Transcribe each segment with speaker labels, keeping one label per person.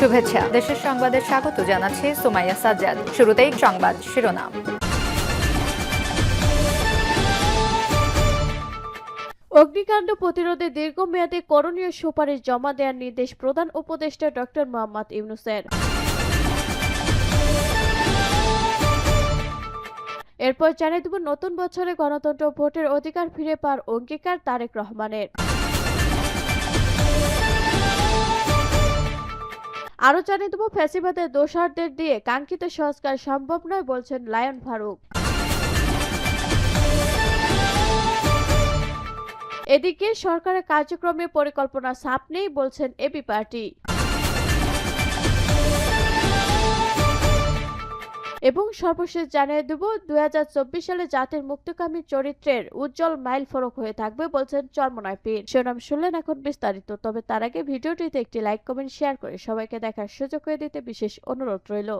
Speaker 1: শুভেচ্ছা। দেশের সংবাদে স্বাগত জানাচ্ছে সুমাইয়া সাজ্জাদ। শুরুতেই সংবাদ শিরোনাম।
Speaker 2: অগ্নিকাণ্ড প্রতিরোধে দীর্ঘমেয়াদী করণীয় সুপারিশ জমা দেওয়ার নির্দেশ প্রধান উপদেষ্টা ডক্টর মোহাম্মদ ইউনুসের। এরপর জানিয়ে দেব, নতুন বছরে গণতন্ত্র ভোটের অধিকার ফিরে পাওয়ার অঙ্গীকার তারেক রহমানের। আরও জানিয়ে দেব, ফ্যাসিবাদের দোষারদের দিয়ে কাঙ্ক্ষিত সংস্কার সম্ভব নয় বলছেন লায়ন ফারুক। এদিকে সরকারের কার্যক্রমে পরিকল্পনা সাপ নেই বলছেন এবি পার্টি। এবং সর্বশেষ জানিয়ে দেব, দুই হাজার চব্বিশ সালে জাতির মুক্তকামী চরিত্রের উজ্জ্বল মাইল ফরক হয়ে থাকবে বলছেন চর্মনয় পীর। শিরোনাম শুনলেন এখন বিস্তারিত, তবে তার আগে ভিডিওটিতে একটি লাইক, কমেন্ট, শেয়ার করে সবাইকে দেখার সুযোগ করে দিতে বিশেষ অনুরোধ রইল।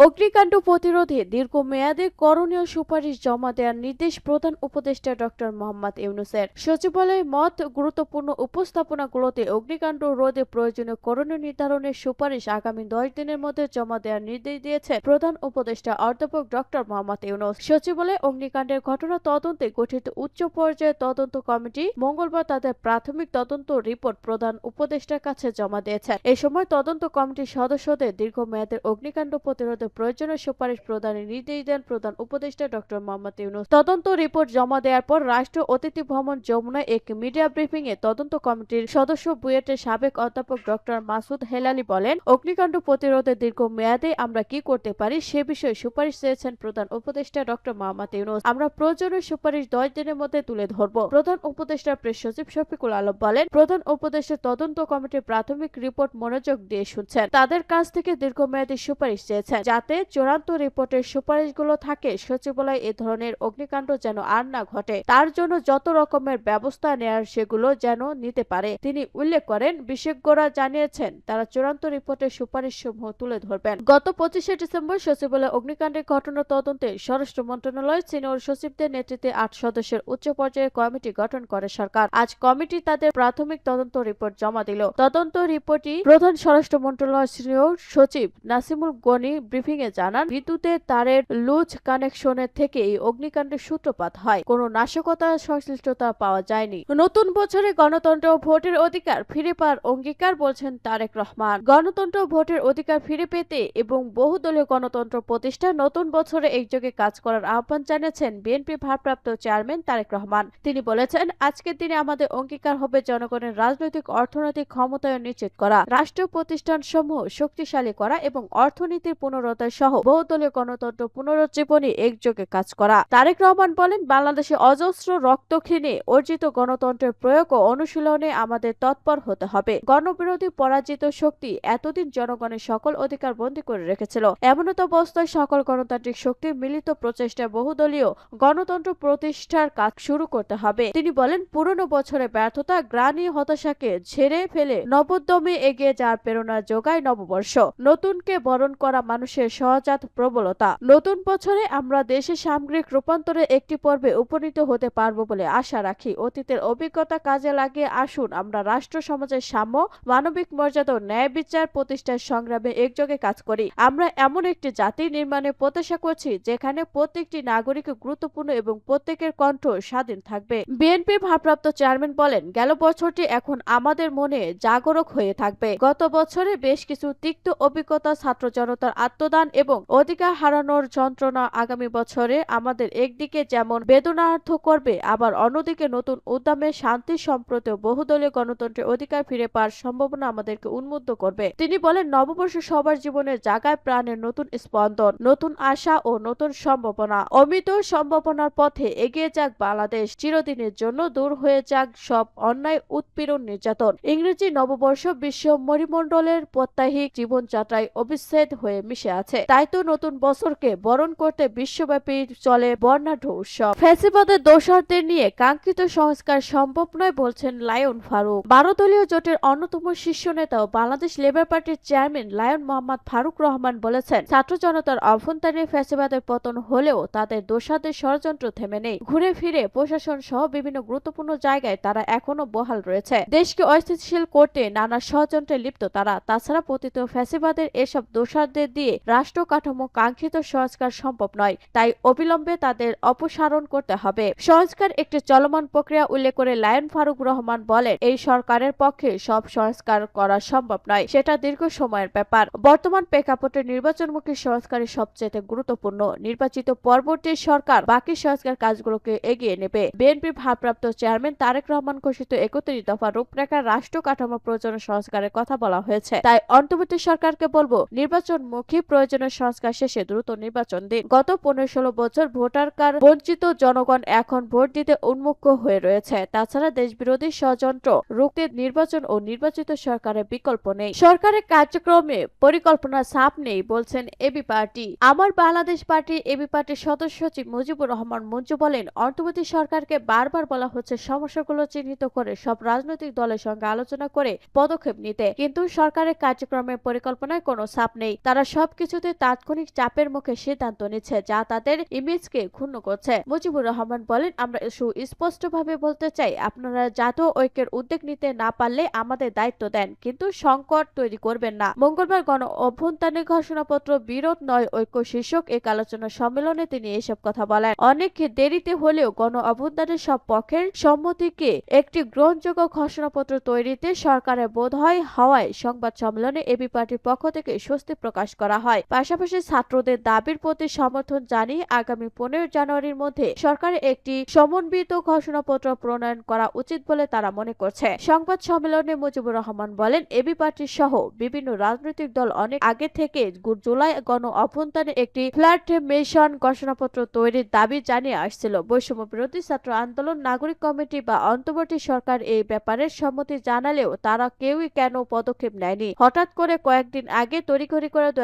Speaker 2: অগ্নিকাণ্ড প্রতিরোধে দীর্ঘমেয়াদে করণীয় সুপারিশ জমা দেওয়ার নির্দেশ প্রধান উপদেষ্টা ডক্টর মোহাম্মদ ইউনুসের। সচিবালয়ে মত গুরুত্বপূর্ণ উপস্থাপনাগুলোতে অগ্নিকাণ্ড রোধে প্রয়োজনীয় করণীয় নির্ধারণের সুপারিশ আগামী দশ দিনের মধ্যে জমা দেওয়ার নির্দেশ দিয়েছে প্রধান উপদেষ্টা অধ্যাপক ডক্টর মোহাম্মদ ইউনুস। সচিবালয়ে অগ্নিকাণ্ডের ঘটনা তদন্তে গঠিত উচ্চ পর্যায়ের তদন্ত কমিটি মঙ্গলবার তাদের প্রাথমিক তদন্ত রিপোর্ট প্রধান উপদেষ্টার কাছে জমা দিয়েছে। এ সময় তদন্ত কমিটির সদস্যদের দীর্ঘমেয়াদের অগ্নিকাণ্ড প্রতিরোধে প্রয়োজনীয় সুপারিশ প্রদানের নির্দেশ দেন প্রধান উপদেষ্টা ডক্টর মোহাম্মদ ইউনুস। তদন্ত রিপোর্ট জমা দেওয়ার পর রাষ্ট্র অতিথি ভ্রমণ যমুনায় এক মিডিয়া ব্রিফিং এ তদন্ত কমিটির সদস্য বুয়েটের সাবেক অধ্যাপক ডক্টর মাসুদ হেলালি বলেন, অগ্নিকাণ্ড প্রতিরোধে দীর্ঘ মেয়াদে আমরা কি করতে পারি সে বিষয়ে সুপারিশ চেয়েছেন প্রধান উপদেষ্টা ডক্টর মোহাম্মদ ইউনুস। আমরা প্রয়োজনীয় সুপারিশ দশ দিনের মধ্যে তুলে ধরব। প্রধান উপদেষ্টা প্রেস সচিব শফিকুল আলম বলেন, প্রধান উপদেষ্টা তদন্ত কমিটির প্রাথমিক রিপোর্ট মনোযোগ দিয়ে শুনছেন। তাদের কাছ থেকে দীর্ঘমেয়াদী সুপারিশ চেয়েছেন। যাতে চূড়ান্ত রিপোর্টের সুপারিশগুলো থাকে, সচিবালয় এ ধরনের অগ্নিকাণ্ড যেন আর না ঘটে, তার জন্য যত রকমের ব্যবস্থা নেয়ার সেগুলো যেন নিতে পারে। তিনি উল্লেখ করেন, বিশেষজ্ঞরা জানিয়েছেন, তারা চূড়ান্ত রিপোর্টের সুপারিশ সমূহ তুলে ধরবেন। গত পঁচিশে ডিসেম্বর সচিবালয় অগ্নিকাণ্ডের ঘটনা তদন্তে স্বরাষ্ট্র মন্ত্রণালয় সিনিয়র সচিবদের নেতৃত্বে আট সদস্যের উচ্চ পর্যায়ের কমিটি গঠন করে সরকার। আজ কমিটি তাদের প্রাথমিক তদন্ত রিপোর্ট জমা দিল। তদন্ত রিপোর্টটি প্রধান স্বরাষ্ট্র মন্ত্রণালয় সিনিয়র সচিব নাসিমুল গনি ব্রিফিং এ জানান বিদ্যুতের তারের লুজ কানেকশনের থেকে এই অগ্নিকাণ্ডের সূত্রপাত হয়। কোনো নাশকতা সংশ্লিষ্টতা পাওয়া যায়নি। নতুন বছরে গণতন্ত্র ভোটের অধিকার ফিরে পাওয়ার অঙ্গীকার বলছেন তারেক রহমান। গণতন্ত্র ভোটের অধিকার ফিরে পেতে এবং বহুদলীয় গণতন্ত্র প্রতিষ্ঠা নতুন বছরে একযোগে কাজ করার আহ্বান জানিয়েছেন বিএনপি ভারপ্রাপ্ত চেয়ারম্যান তারেক রহমান। তিনি বলেছেন, আজকের দিনে আমাদের অঙ্গীকার হবে জনগণের রাজনৈতিক, অর্থনৈতিক ক্ষমতায়ন নিশ্চিত করা, রাষ্ট্র প্রতিষ্ঠান সমূহ শক্তিশালী করা এবং অর্থনীতির পুনরুদ্ধার সহ বহুদলীয় গণতন্ত্র পুনরুজ্জীবনে একযোগে কাজ করা। তারেক রহমান বলেন, বাংলাদেশে অজস্র রক্তক্ষীণে অর্জিত গণতন্ত্রের প্রয়োগ ও অনুশীলনে আমাদের তৎপর হতে হবে। গণবিরোধী পরাজিত শক্তি এতদিন জনগণের সকল অধিকার বন্দী করে রেখেছিল। এমনত অবস্থায় সকল গণতান্ত্রিক শক্তির মিলিত প্রচেষ্টায় বহুদলীয় গণতন্ত্র প্রতিষ্ঠার কাজ শুরু করতে হবে। তিনি বলেন, পুরনো বছরের ব্যর্থতা গ্রানি হতাশাকে ঝেড়ে ফেলে নবোদ্যমে এগিয়ে যাওয়ার প্রেরণা যোগায় নববর্ষ। নতুনকে বরণ করা মানুষের সহজাত প্রবলতা। নতুন বছরে আমরা দেশের সামগ্রিক রূপান্তরে একটি পর্বে উপনীত হতে পারব বলে আশা রাখি। অতীতের অভিজ্ঞতা কাজে লাগিয়ে আসুন আমরা রাষ্ট্র, সমাজের সাম্য, মানবিক মর্যাদা ন্যায় বিচার প্রতিষ্ঠার সংগ্রামে একযোগে কাজ করি। আমরা এমন একটি জাতি নির্মাণে প্রত্যাশা করছি যেখানে প্রত্যেকটি নাগরিক গুরুত্বপূর্ণ এবং প্রত্যেকের কণ্ঠ স্বাধীন থাকবে। বিএনপির ভারপ্রাপ্ত চেয়ারম্যান বলেন, গেল বছরটি এখন আমাদের মনে জাগরক হয়ে থাকবে। গত বছরে বেশ কিছু তিক্ত অভিজ্ঞতা ছাত্র জনতার আত্মদান এবং অধিকার হারানোর যন্ত্রণা আগামী বছরে আমাদের একদিকে যেমন বেদনার্থ করবে, আবার অন্যদিকে নতুন উদ্যমে শান্তি সম্প্রতি বহুদলীয় গণতন্ত্রের অধিকার ফিরে পাওয়ার সম্ভাবনা আমাদেরকে উন্মুক্ত করবে। তিনি বলেন, নববর্ষ সবার জীবনের জাগায় প্রাণের নতুন স্পন্দন, নতুন আশা ও নতুন সম্ভাবনা। অমিত সম্ভাবনার পথে এগিয়ে যাক বাংলাদেশ, চিরদিনের জন্য দূর হয়ে যাক সব অন্যায়, উৎপীড়ন, নির্যাতন। ইংরেজি নববর্ষ বিশ্ব মরিমণ্ডলের প্রত্যাহিক জীবনযাত্রায় অবিচ্ছেদ হয়ে মিশে আছে। আছে। তাই তো নতুন বছরকে বরণ করতে বিশ্বব্যাপী চলে বর্ণাঢ্য উৎসব। ফ্যাসিবাদের দোসরদের নিয়ে কাঙ্ক্ষিত সংস্কার সম্ভব নয় বলছেন লায়ন ফারুক। বারো দলীয় জোটের অন্যতম শীর্ষ নেতা ও বাংলাদেশ লেবার পার্টির চেয়ারম্যান লায়ন মোহাম্মদ ফারুক রহমান বলেছেন, ছাত্র জনতার অভ্যন্তরীণ ফ্যাসিবাদের পতন হলেও তাদের দোষাদের ষড়যন্ত্র থেমে নেই। ঘুরে ফিরে প্রশাসন সহ বিভিন্ন গুরুত্বপূর্ণ জায়গায় তারা এখনও বহাল রয়েছে। দেশকে অস্থিতিশীল করতে নানা ষড়যন্ত্রে লিপ্ত তারা। তাছাড়া পতিত ফ্যাসিবাদের এসব দোষারদের দিয়ে রাষ্ট্র কাঠামো কাঙ্ক্ষিত সংস্কার সম্ভব নয়, তাই অবিলম্বে তাদের অপসারণ করতে হবে। সংস্কার একটি চলমান প্রক্রিয়া উল্লেখ করে লায়ন ফারুক রহমান বলেন, এই সরকারের পক্ষে সব সংস্কার করা সম্ভব নয়, সেটা দীর্ঘ সময়ের ব্যাপার। বর্তমান প্রেক্ষাপটে নির্বাচনমুখী সংস্কারের সবচেয়ে গুরুত্বপূর্ণ। নির্বাচিত পরবর্তী সরকার বাকি সংস্কার কাজগুলোকে এগিয়ে নেবে। বিএনপির ভারপ্রাপ্ত চেয়ারম্যান তারেক রহমান ঘোষিত একত্রিশ দফা রূপরেখা রাষ্ট্র কাঠামো প্রয়োজনীয় সংস্কারের কথা বলা হয়েছে। তাই অন্তর্বর্তী সরকারকে বলব, নির্বাচনমুখী প্রয়োজনীয় সংস্কার শেষে দ্রুত নির্বাচন দিন। গত পনেরো ষোলো বছর ভোটার কার বঞ্চিত জনগণ এখন ভোট দিতে উন্মুখ হয়ে রয়েছে। তাছাড়া দেশবিরোধী ষড়যন্ত্র, রুখতে নির্বাচন ও নির্বাচিত সরকারের বিকল্প নেই। সরকারের কার্যক্রমে পরিকল্পনা ছাপ নেই, বলছেন এবি পার্টি। আমার বাংলাদেশ পার্টি এবি পার্টির সদস্য সচিব মুজিবুর রহমান মঞ্জু বলেন, অন্তর্বর্তী সরকারকে বারবার বলা হচ্ছে সমস্যাগুলো চিহ্নিত করে সব রাজনৈতিক দলের সঙ্গে আলোচনা করে পদক্ষেপ নিতে। কিন্তু সরকারের কার্যক্রমের পরিকল্পনায় কোনো সাপ নেই। তারা সবকিছুতে তাৎক্ষণিক চাপের মুখে সিদ্ধান্ত নিচ্ছে, যা তাদের ইমেজকে ক্ষুণ্ণ করছে। মুজিবুর রহমান বলেন, আমরা সুস্পষ্টভাবে বলতে চাই, আপনারা জাতীয় ঐক্যের উদ্যোগ নিতে না পারলে আমাদের দায়িত্ব দেন, কিন্তু সংকট তৈরি করবেন না। মঙ্গলবার গণ অভ্যন্তরীণ ঘোষণাপত্র বিরোধ নয় ঐক্য শীর্ষক এক আলোচনা সম্মেলনে তিনি এসব কথা বলেন। অনেক দেরিতে হলেও গণ অভ্যন্তরের সব পক্ষের সম্মতিকে একটি গ্রহণযোগ্য ঘোষণাপত্র তৈরিতে সরকারের বোধ হয় হওয়ায় সংবাদ সম্মেলনে এবি পার্টির পক্ষ থেকে স্বস্তি প্রকাশ করা হয়। পাশাপাশি ছাত্রদের দাবির প্রতি সমর্থন জানিয়ে আগামী পনেরো জানুয়ারির মধ্যে সরকারের একটি সমন্বিত ঘোষণাপত্র প্রণয়ন করা উচিত বলে তারা মনে করছে। সংবাদ সম্মেলনে মুজিবুর রহমান বলেন, এবি পার্টি সহ বিভিন্ন রাজনৈতিক দল অনেক আগে থেকে জুলাই গণ অভ্যন্তরে একটি ফ্ল্যাট মিশন ঘোষণাপত্র তৈরির দাবি জানিয়ে আসছিল। বৈষম্য বিরোধী ছাত্র আন্দোলন, নাগরিক কমিটি বা অন্তর্বর্তী সরকার এই ব্যাপারে সম্মতি জানালেও তারা কেউই কেন পদক্ষেপ নেয়নি। হঠাৎ করে কয়েকদিন আগে তড়িঘড়ি করে দু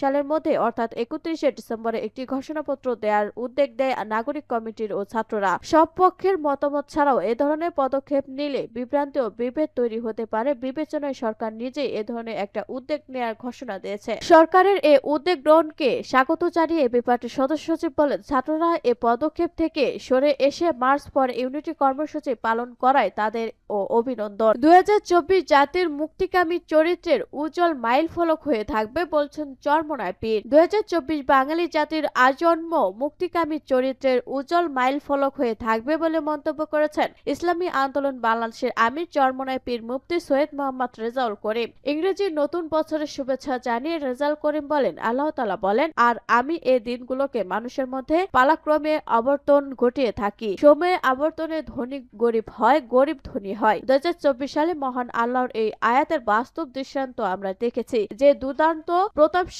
Speaker 2: সালের মধ্যে, অর্থাৎ একত্রিশে ডিসেম্বরে একটি ঘোষণাপত্র দেওয়ার উদ্যোগ দেয় নাগরিক কমিটির ও ছাত্ররা। সব পক্ষের মতামত ছাড়াও এ ধরনের পদক্ষেপ নিলে বিভ্রান্তি ও বিভেদ তৈরি হতে পারে। বিবেচনায় সরকার নিজেই এ ধরনের একটা উদ্যোগ নেওয়ার ঘোষণা দিয়েছে। সরকারের এ উদ্যোগ গ্রহণকে স্বাগত জানিয়ে এবি পার্টির সদস্য সচিব বলেন, ছাত্ররা এ পদক্ষেপ থেকে সরে এসে মার্চ পর ইউনিটি কর্মসূচি পালন করায় তাদের ও অভিনন্দন। দুই হাজার চব্বিশ জাতির মুক্তিকামী চরিত্রের উজ্জ্বল মাইল ফলক হয়ে থাকবে বলছেন চরমনায় পীর। দুই হাজার চব্বিশ বাঙালি জাতির আজন্ম মুক্তিকামী চরিত্রের উজ্জ্বল মাইল ফলক হয়ে থাকবে বলে মন্তব্য করেছেন ইসলামী আন্দোলন বাংলাদেশের আমির চরমনায় পীর মুফতি সৈয়দ মোহাম্মদ রেজাউল করিম। ইংরেজি নতুন বছরের শুভেচ্ছা জানিয়ে রেজাউল করিম বলেন, আল্লাহ তালা বলেন, আর আমি এই দিনগুলোকে মানুষের মধ্যে পালাক্রমে আবর্তন ঘটিয়ে থাকি। সময়ে আবর্তনে ধনী গরিব হয়, গরিব ধনী হয়। দুই হাজার চব্বিশ সালে মহান আল্লাহর এই আয়াতের বাস্তব দৃষ্টান্ত আমরা দেখেছি যে দুর্দান্ত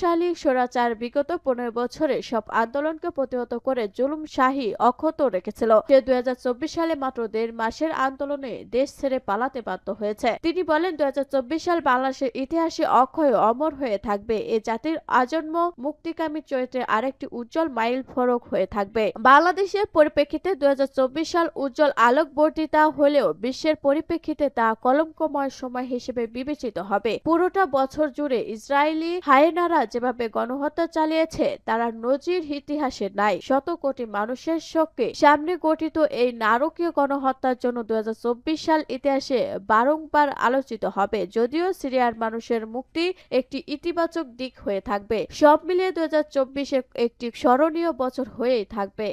Speaker 2: প্রতাপশালী স্বৈরাচার বিগত পনেরো বছরে সব আন্দোলনকে প্রতিহত করে জুলুম শাহী অক্ষত রেখেছিল। সে দুই সালে মাত্র দেড় মাসের আন্দোলনে দেশ ছেড়ে পালাতে বাধ্য হয়েছে। তিনি বলেন, দুই সাল বাংলাদেশের ইতিহাসে অক্ষয় অমর হয়ে থাকবে। এ জাতির আজন্ম মুক্তিকামী চরিত্রের আরেকটি উজ্জ্বল মাইল ফরক হয়ে থাকবে। বাংলাদেশের পরিপ্রেক্ষিতে দুই হাজার চব্বিশ সাল উজ্জ্বল আলোক বর্তিতা হলেও বিশ্বের পরিপ্রেক্ষিতে তা কলঙ্কময় সময় হিসেবে বিবেচিত হবে। পুরোটা বছর জুড়ে ইসরায়েলি হায়েনারা যেভাবে গণহত্যা চালিয়েছে, তারা নজির ইতিহাসে নাই। শত কোটি মানুষের শোককে সামনে গঠিত এই নারকীয় গণহত্যার জন্য দুই সাল ইতিহাসে বারংবার আলোচিত হবে, যদিও সিরিয়ার মানুষের মুক্তি একটি ইতিবাচক দিক হয়ে থাকবে। সব মিলিয়ে দুই একটি স্মরণীয় বছর হয়েই থাকবে।